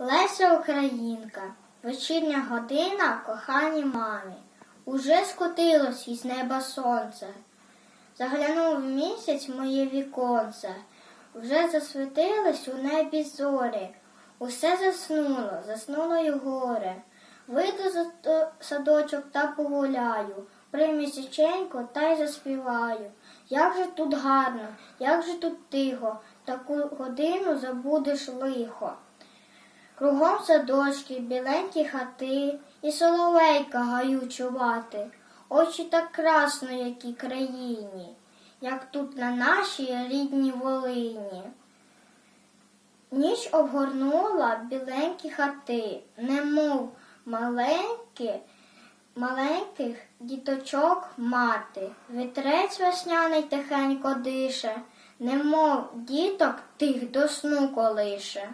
Леся Українка, вечірня година коханій мамі. Уже скотилось із неба сонце. Заглянув місяць моє віконце, вже засвітились у небі зорі. Усе заснуло, заснуло й горе. Вийду за садочок та погуляю, примісяченько та й заспіваю. Як же тут гарно, як же тут тихо, таку годину забудеш лихо. Кругом садочки, біленькі хати, і соловейка гаю чувати. Очі так красно, якій країні, як тут на нашій рідній Волині. Ніч обгорнула біленькі хати, немов маленькі, маленьких діточок мати. Вітрець весняний тихенько дише, немов діток тих до сну колише.